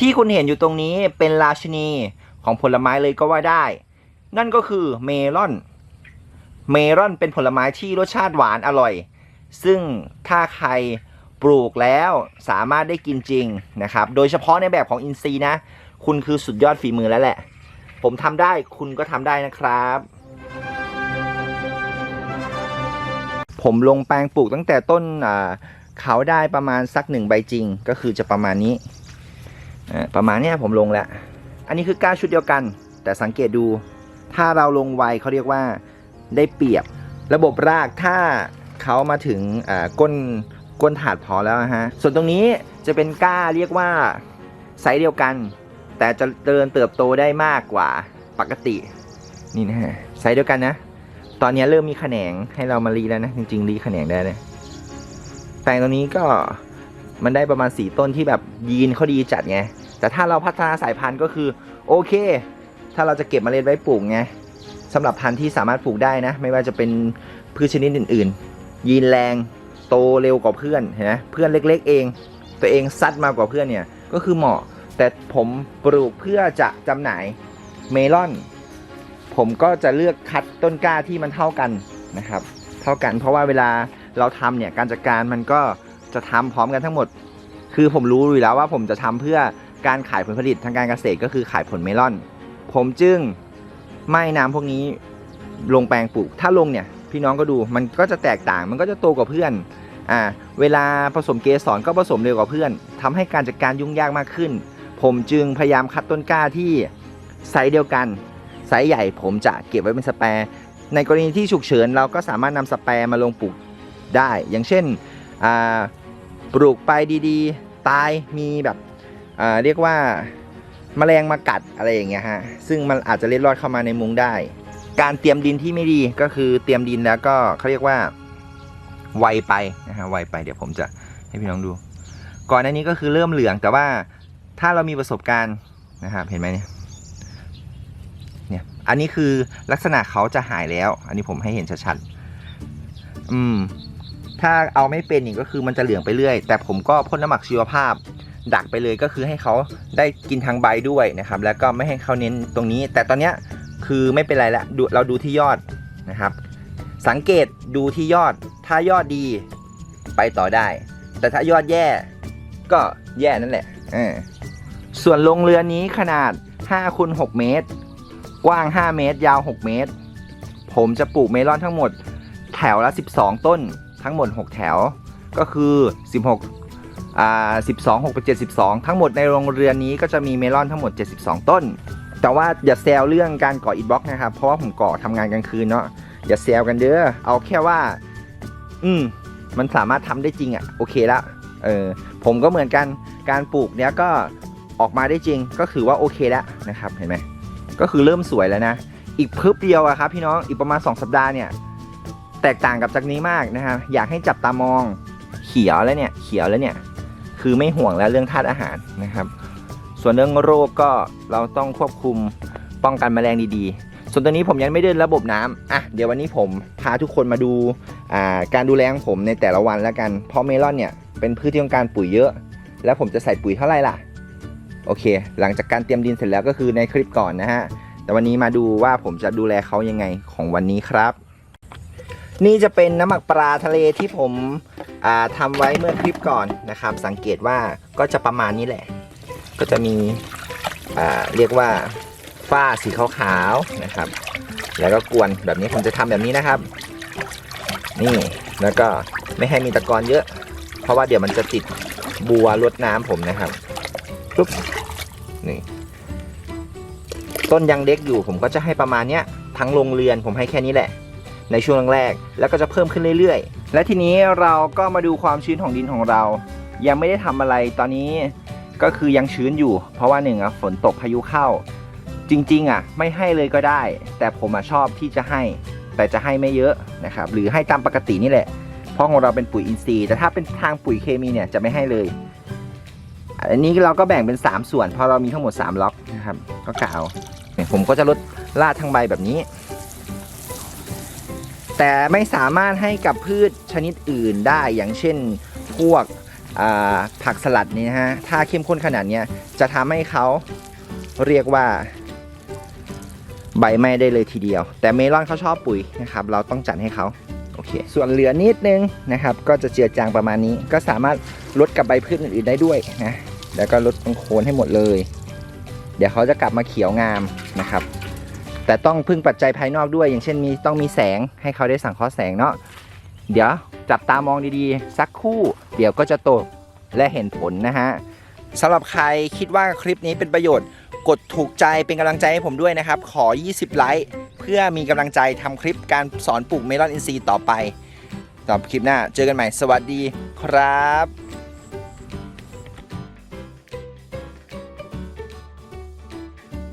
ที่คุณเห็นอยู่ตรงนี้เป็นราชินีของผลไม้เลยก็ว่าได้ นั่นก็คือเมลอน เมลอนเป็นผลไม้ที่รสชาติหวานอร่อย ซึ่งถ้าใครปลูกแล้วสามารถได้กินจริงนะครับ โดยเฉพาะในแบบของอินซีย์นะ คุณคือสุดยอดฝีมือแล้วแหละ ผมทำได้คุณก็ทำได้นะครับ ผมลงแปลงปลูกตั้งแต่ต้นเขาได้ประมาณสักหนึ่งใบจริง ก็คือจะประมาณนี้ ประมาณนี้ผมลงแล้ว อันนี้คือก้าชุดเดียวกัน แต่สังเกตดู ถ้าเราลงไวเขาเรียกว่าได้เปรียบ ระบบรากถ้าเขามาถึงก้นก้นถาดพอแล้วฮะ ส่วนตรงนี้จะเป็นก้าเรียกว่าไซส์เดียวกัน แต่จะเดิเติบโตได้มากกว่าปกติ นี่นะฮะไซส์เดียวกันนะ ตอนนี้เริ่มมีแขนงให้เรามารีแล้วนะ จริงๆรีแขนงได้เลยแปลงตรงนี้ก็ มันได้ประมาณสี่ต้นที่แบบยีนเขาดีจัดไง แต่ถ้าเราพัฒนาสายพันธุ์ก็คือโอเค ถ้าเราจะเก็บเมล็ดไว้ปลูกไงสำหรับพันธุ์ที่สามารถปลูกได้นะ ไม่ว่าจะเป็นพืชชนิดอื่น ๆ ยีนแรงโตเร็วกว่าเพื่อนเห็นไหมเพื่อนเล็ก ๆ เอง ตัวเองซัดมากกว่าเพื่อนเนี่ยก็คือเหมาะ แต่ผมปลูกเพื่อจะจำหน่ายเมลอน ผมก็จะเลือกคัดต้นกล้าที่มันเท่ากันนะครับ เท่ากันเพราะว่าเวลาเราทำเนี่ยการจัดการมันก็ จะทำพร้อมกันทั้งหมด คือผมรู้อยู่แล้วว่าผมจะทำเพื่อการขายผลผลิตทางการเกษตรก็คือขายผลเมลอน ผมจึงไม่นำพวกนี้ลงแปลงปลูก ถ้าลงเนี่ยพี่น้องก็ดูมันก็จะแตกต่าง มันก็จะโตกว่าเพื่อน อ่า เวลาผสมเกสรก็ผสมเร็วกว่าเพื่อนทำให้การจัดการยุ่งยากมากขึ้น ผมจึงพยายามคัดต้นกล้าที่ไซส์เดียวกัน ไซส์ใหญ่ผมจะเก็บไว้เป็นสแปร์ในกรณีที่ฉุกเฉินเราก็สามารถนำสแปร์มาลงปลูกได้ อย่างเช่นอ่า ปลูกไปดีๆ ตายมีแบบเรียกว่าแมลงมากัดอะไรอย่างเงี้ยฮะซึ่งมันอาจจะเล็ดรอดเข้ามาในมุงได้ การเตรียมดินที่ไม่ดีก็คือเตรียมดินแล้วก็เขาเรียกว่าไวไปนะฮะไวไปเดี๋ยวผมจะให้พี่น้องดู ก่อนหน้านี้ก็คือเริ่มเหลืองแต่ว่าถ้าเรามีประสบการณ์นะครับเห็นไหมเนี่ยเนี่ยอันนี้คือลักษณะเขาจะหายแล้ว อันนี้ผมให้เห็นชัดๆอืม ถ้าเอาไม่เป็นนี่ก็คือมันจะเหลืองไปเรื่อย แต่ผมก็พ่นน้ำหมักชีวภาพ ดักไปเลยก็คือให้เขาได้กินทางใบด้วยนะครับ แล้วก็ไม่ให้เขาเน้นตรงนี้ แต่ตอนเนี้ยคือไม่เป็นไรละดูเราดูที่ยอดนะครับ สังเกตดูที่ยอด ถ้ายอดดีไปต่อได้ แต่ถ้ายอดแย่ก็แย่นั่นแหละส่วนโรงเรือนนี้ขนาด5คูณ6เมตร กว้าง 5 เมตร ยาว 6 เมตร ผมจะปลูกเมลอนทั้งหมด แถวละ 12 ต้น ทั้งหมด 6 แถว ก็คือ 16อ่า12 6เป็น72 ทั้งหมดในโรงเรือนนี้ก็จะมีเมลอนทั้งหมด 72 ต้น แต่ว่าอย่าแซวเรื่องการก่ออิฐบล็อกนะครับ เพราะว่าผมก่อทำงานกลางคืนเนาะ อย่าแซวกันเด้อ เอาแค่ว่า อืม มันสามารถทำได้จริงอะ่ะ โอเคละเออ ผมก็เหมือนกัน การปลูกเนี้ยก็ออกมาได้จริง ก็คือว่าโอเคแล้วนะครับ เห็นไหม ก็คือเริ่มสวยแล้วนะ อีกพึบเดียวอะครับพี่น้อง อีกประมาณ 2 สัปดาห์เนี่ย แตกต่างกับจากนี้มากนะครับอยากให้จับตามองเขียวแล้วเนี่ยเขียวแล้วเนี่ยคือไม่ห่วงแล้วเรื่องธาตุอาหารนะครับ ส่วนเรื่องโรคก็เราต้องควบคุมป้องกันแมลงดีๆ ส่วนตัวนี้ผมยังไม่เดินระบบน้ำอะเดี๋ยววันนี้ผมพาทุกคนมาดูาการดูแลของผมในแต่ละวันแล้วกันเพราะเมลอนเนี่ยเป็นพืชที่ต้องการปุ๋ยเยอะ แล้วผมจะใส่ปุ๋ยเท่าไหร่ล่ะโอเค หลังจากการเตรียมดินเสร็จแล้วก็คือในคลิปก่อนนะฮะแต่วันนี้มาดูว่าผมจะดูแลเขายังไงของวันนี้ครับ นี่จะเป็นน้ำหมักปลาทะเลที่ผมอ่าทำไว้เมื่อคลิปก่อนนะครับ สังเกตว่าก็จะประมาณนี้แหละ ก็จะมีเรียกว่าฝ้าสีขาวๆนะครับ แล้วก็กวนแบบนี้ผมจะทำแบบนี้นะครับ นี่แล้วก็ไม่ให้มีตะกอนเยอะ เพราะว่าเดี๋ยวมันจะติดบัวรดน้ำผมนะครับปุ๊บนี่ต้นยังเล็กอยู่ผมก็จะให้ประมาณเนี้ยทั้งโรงเรือนผมให้แค่นี้แหละ ในช่วงแรกๆแล้วก็จะเพิ่มขึ้นเรื่อยๆ และทีนี้เราก็มาดูความชื้นของดินของเรา ยังไม่ได้ทำอะไรตอนนี้ก็คือยังชื้นอยู่ เพราะว่าหนึ่งอะฝนตกพายุเข้า จริงๆอะไม่ให้เลยก็ได้ แต่ผมอะชอบที่จะให้ แต่จะให้ไม่เยอะนะครับหรือให้ตามปกตินี่แหละ เพราะของเราเป็นปุ๋ยอินทรีย์แต่ถ้าเป็นทางปุ๋ยเคมีเนี่ยจะไม่ให้เลยอันนี้เราก็แบ่งเป็น 3 ส่วนเพราะเรามีทั้งหมด 3 ล็อกนะครับ ก็กล่าวเนี่ยผมก็จะลดลาดทั้งใบแบบนี้ แต่ไม่สามารถให้กับพืชชนิดอื่นได้อย่างเช่นพวกผักสลัดนี้นะฮะถ้าเข้มข้นขนาดนี้จะทำให้เขาเรียกว่าใบไม้ได้เลยทีเดียว แต่เมลอนเขาชอบปุ๋ยนะครับ เราต้องจัดให้เขาโอเค ส่วนเหลือนิดนึงนะครับ ก็จะเจือจางประมาณนี้ ก็สามารถลดกับใบพืชอื่นๆได้ด้วยนะแล้วก็ลดตรงโคนให้หมดเลย เดี๋ยวเขาจะกลับมาเขียวงามนะครับ แต่ต้องพึ่งปัจจัยภายนอกด้วย อย่างเช่นมีต้องมีแสงให้เขาได้สังเคราะห์แสงเนาะเดี๋ยวจับตามองดีๆ สักคู่ เดี๋ยวก็จะโตและเห็นผลนะฮะสำหรับใครคิดว่าคลิปนี้เป็นประโยชน์กดถูกใจเป็นกำลังใจให้ผมด้วยนะครับ ขอ 20 ไลค์เพื่อมีกำลังใจทำคลิปการสอนปลูกเมลอนอินทรีย์ต่อไปสำหรับคลิปหน้า เจอกันใหม่สวัสดีครับ